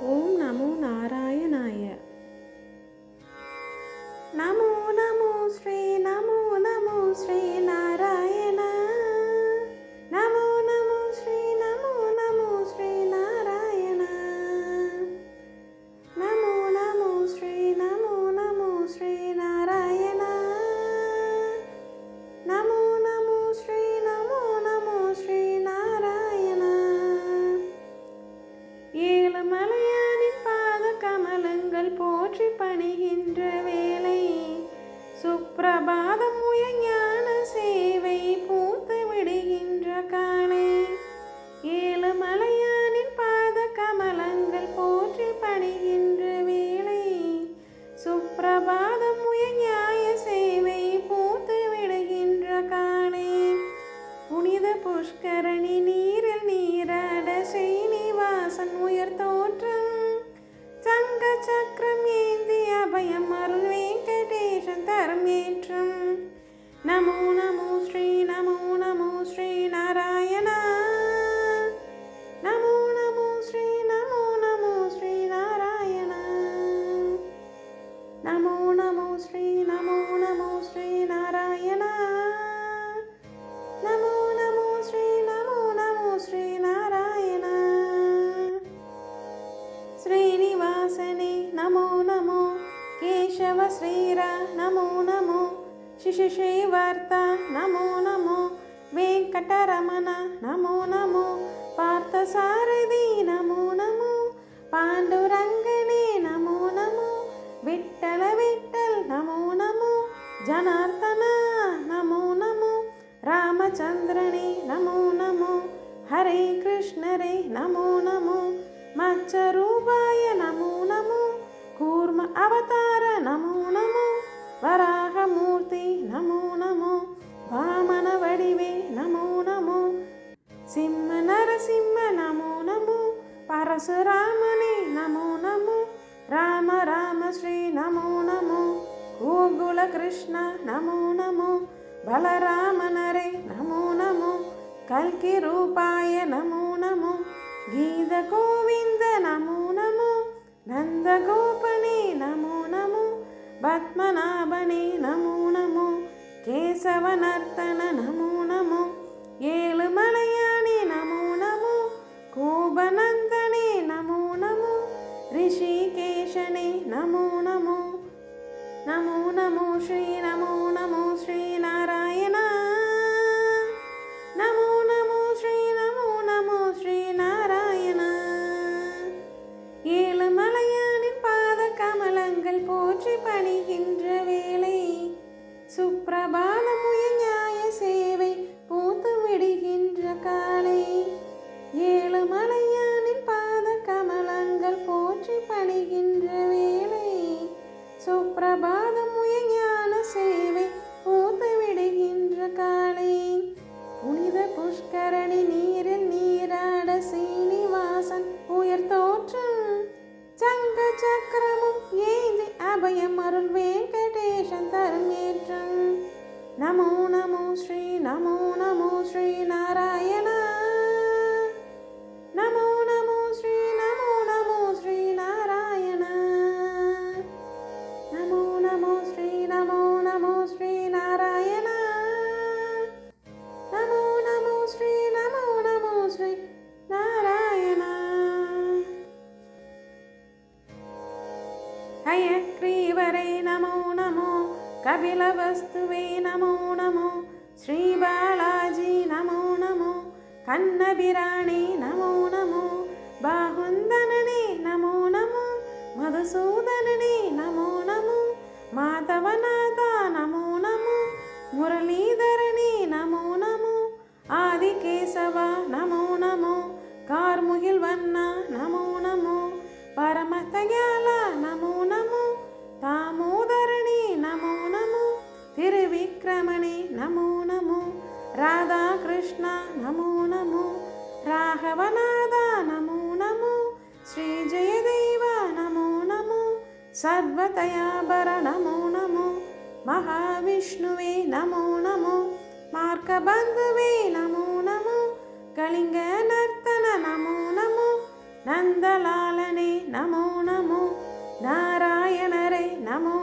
ஓம் போற்றி பணிகின்ற வேளை சுப்பிரபாதம் உயஞான சேவை பூத்து விடுகின்ற கா ఉద్ధవ శ్రీర నమో నమో శిశుశ్రీవార్త నమో నమో వెంకటరమణ నమో నమో పార్థసారథి నమో నమో పాండురంగనే నమో నమో విట్టల విట్టల్ నమో నమో జనార్దన నమో నమో రామచంద్రనే నమో నమో హరే కృష్ణ నమో నమో మచ్చరూప அவதார நமோ நமோ வராகமூர்த்தி நமோ நமோ வாமன வடிவே நமோ நமோ சிம்ம நரசிம்ம நமோ நமோ பரசுராமனே நமோ நமோ ராம ராம ஸ்ரீ நமோ நமோ கோகுல கிருஷ்ண நமோ நமோ பலராமனரே நமோ நமோ கல்கி ரூபாய நமோ நமோ கீத கோவிந்த நமோ நமோ நந்த கோப பத்மநாபனே நமோ நமோ. केशवनर्तन நமோ நமோ. एलुमलयाणि நமோ நமோ. கோபநந்தனே நமோ நமோ. ரிஷிகேஷனே நமோ நமோ. नमो नमः श्री नमो नमः श्री ஹயக்ரீவரே நமோ நமோ கபிலவஸ்துவே நமோ நமோ ஸ்ரீபாலாஜி நமோ நமோ கண்ணபிராணே நமோ நமோ பாகுந்தனனே நமோ நமோ மதுசூதனனே நமோ நமோ மாதவநாதா நமோ நமோ முரளீதரனே ஸ்ரீ ஜெயதேவா நமோ நமோ சர்வதயாபர நமோ நமோ மகாவிஷ்ணுவே நமோ நமோ மார்க்கபந்துவே நமோ நமோ கலிங்க நர்த்தன நமோ நமோ நந்தலாலனே நமோ நமோ நாராயணரே நமோ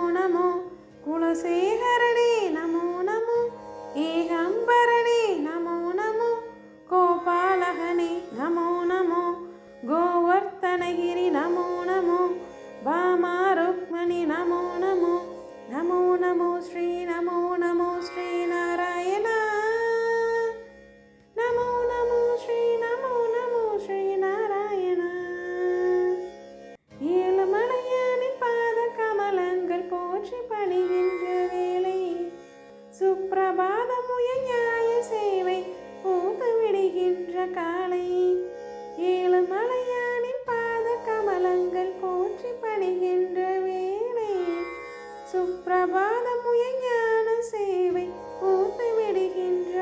சுப்பிரபாதமுய ஞான சேவை பூத்து விடுகின்ற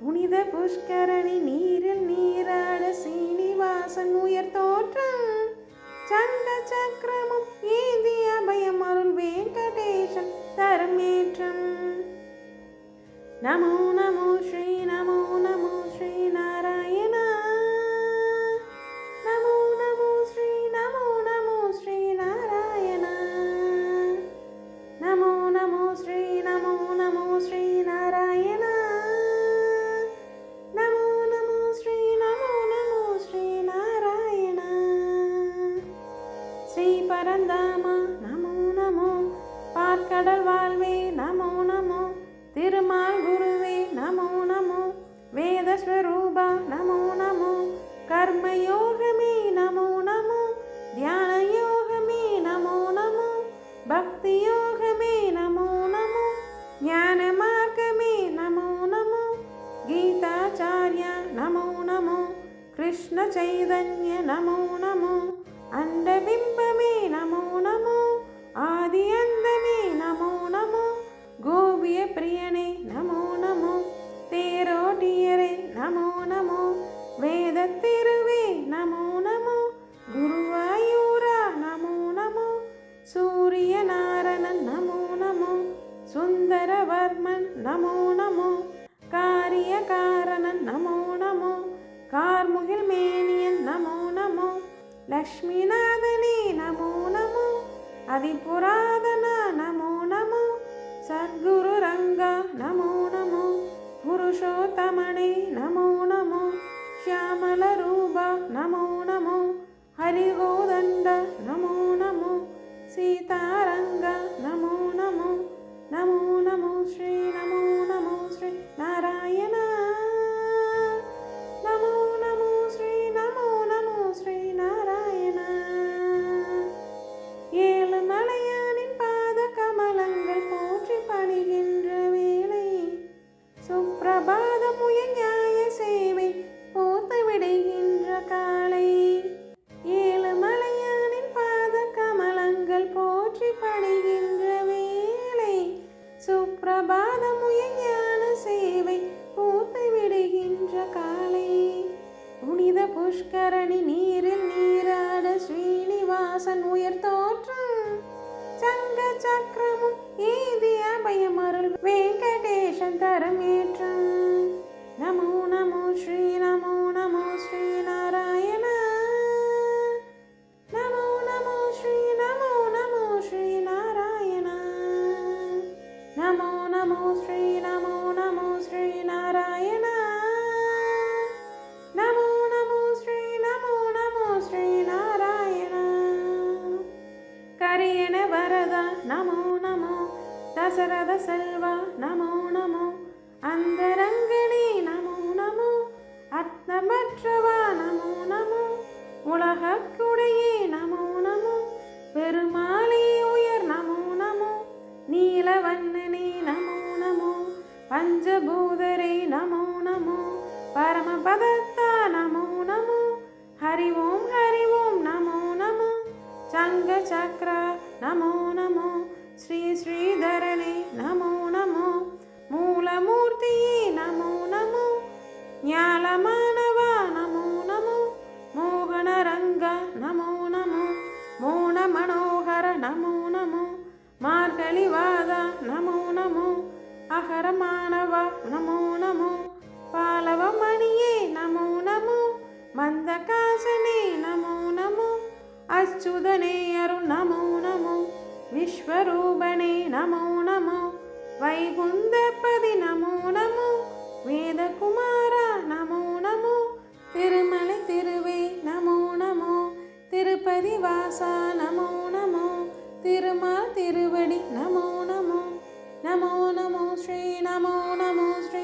புனித புஷ்கரணி நீரில் நீராட சீனிவாசன் உயர் தோற்றம். சங்க சக்கரமும் ஏந்தி அபயம் அருள் வெங்கடேசன் தரமேற்றம் நமோ நமோ ஸ்ரீ ஸ்ரீ பரந்தாமா நமோ நமோ பார்க்கடல் வாழ்வே நமோ நமோ திருமால் குருவே நமோ நமோ வேதஸ்வரூபா நமோ நமோ கர்மயோகமே நமோ நமோ தியான யோகமே நமோ நமோ பக்தி யோகமே நமோ நமோ ஞான மார்க்கமே நமோ நமோ गीताचार्य नमो नमो कृष्णचैतन्य नमो नमो अण्डबिम्बमे नमो नमो। कार्यकारणन् नमो नमो। कार्मुहिल् मेनियन् नमो नमो। लक्ष्मीनादने नमो नमो। अधिपुरादन नमो नमो। सद्गुरुरङ्ग नमो नमो। पुरुषोत्तमणे नमो தேசம் தரம் ஏற்றும் நமோ நமோ ஸ்ரீ நமோ நமோ ஸ்ரீ நாராயண. நமோ நமோ ஸ்ரீ நமோ நமோ ஸ்ரீ நாராயண. நமோ நமோ ஸ்ரீ நமோ நமோ ஸ்ரீ நாராயண. நமோ நமோ ஸ்ரீ நமோ நமோ ஸ்ரீ நாராயண. கரியன வரதா நமோ தசரத செல்வா நமோ நமோ அந்தரங்கனே நமோ நமோ அர்த்தமற்றவா நமோ நமோ உலகக்குடையே நமோ நமோ பெருமாளே உயர் நமோ நமோ நீலவண்ணனே நமோ நமோ பஞ்சபூதரே நமோ நமோ பரமபதத்தா நமோ நமோ ஹரி ஓம் ஹரி ஓம் நமோ நமோ சங்க சக்கர நமோ நமோ ஸ்ரீ ஸ்ரீதரனே நமோ நமோ மூலமூர்த்தியே நமோ நமோ ஞாலமானவா நமோ நமோ மோகனரங்க நமோ நமோ மோன மனோகர நமோ நமோ மார்கழிவாத நமோ நமோ அகரமானவ நமோ நமோ பாலவமணியே நமோ நமோ மந்தகாசனே நமோ நமோ அச்சுதனே அருள் நமோ विश्वरूपणे नमो नमो வைகுந்தப்பதி நமோ நமோ. வேதகுமாரா நமோ நமோ. திருமலை திருவே நமோ நமோ. திருப்பதி வாசா நமோ நமோ. திருமால் திருவடி நமோ நமோ. நமோ நமோ ஸ்ரீ நமோ நமோ ஸ்ரீ